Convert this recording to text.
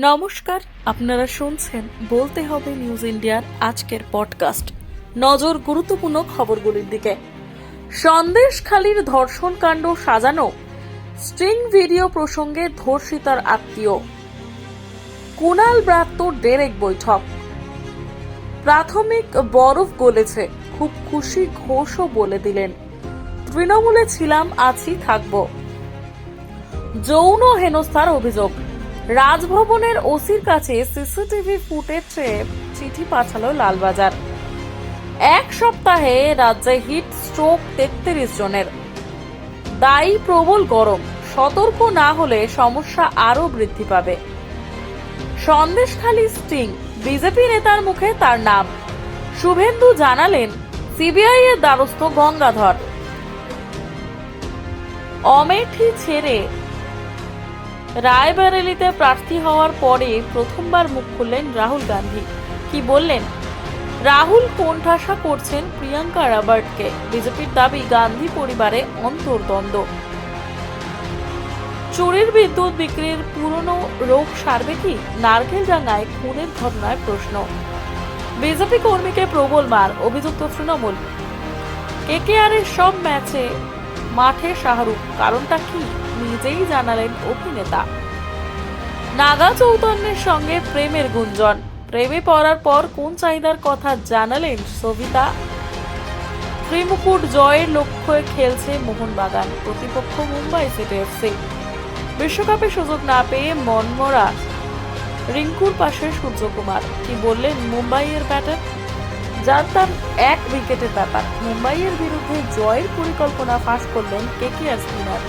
নমস্কার, আপনারা শুনছেন বলতে হবে নিউজ ইন্ডিয়ার আজকের পডকাস্ট। নজর গুরুত্বপূর্ণ খবরগুলির দিকে। সন্দেশখালীর ধর্ষণ কাণ্ড সাজানো, স্ট্রিং ভিডিও প্রসঙ্গে ধর্ষিতার আত্মীয়। কুনাল ব্রাত্য ডেরেক বৈঠক। প্রাথমিক বরফ গলেছে, খুব খুশি ঘোষও বলে দিলেন। তৃণমূলে ছিলাম, আছি, থাকব। যৌন হেনস্থার অভিযোগ। রাজভবনের ওসির কাছে সিসিটিভি ফুটেজ চিঠি পাঠালো লালবাজার। এক সপ্তাহে রাজ্যে হিট স্ট্রোক তেত্রিশ জনের। দায়ী প্রবল গরম, সতর্ক না হলে সমস্যা আরও বৃদ্ধি পাবে। সন্দেশখালী স্টিং, বিজেপি নেতার মুখে তার নাম। শুভেন্দু জানালেন, সিবিআই এর দ্বারস্থ গঙ্গাধর। অমেঠি ছেড়ে রায়বেরেলিতে প্রার্থী হওয়ার পরে প্রথমবার মুখ খুললেন রাহুল গান্ধী। কি বললেন? রাহুল কোণঠাসা করছেন প্রিয়াঙ্কা রাবার্টকে। বিজেপির দাবি, গান্ধী পরিবারে অন্তর্দ্বন্দ্ব। চুরির বিদ্যুৎ বিক্রির পুরনো রোগ সারবে কি? নারকেলডাঙ্গায় খুনের ঘটনায় প্রশ্ন। বিজেপি কর্মীকে প্রবল মার, অভিযুক্ত তৃণমূল। কেকেআরের সব ম্যাচে মাঠে শাহরুখ, কারণটা কি? নিজেই জানালেন অভিনেতা। নাগা চৌতন্যের সঙ্গে প্রেমের গুঞ্জন। প্রেমে পড়ার পর কোন চাহিদার কথা জানালেন সবিতা? ত্রিমুকুট জয়ের লক্ষ্যে খেলছে মোহনবাগান, প্রতিপক্ষ মুম্বাই সিটি এফসি। বিশ্বকাপে সুযোগ না পেয়ে মনমরা। রিঙ্কুর পাশে সূর্যকুমার। কি বললেন মুম্বাইয়ের ব্যাটার? জানতাম এক উইকেটের ব্যাপার। মুম্বাইয়ের বিরুদ্ধে জয়ের পরিকল্পনা ফাঁস করলেন কেকেআর স্পিনার?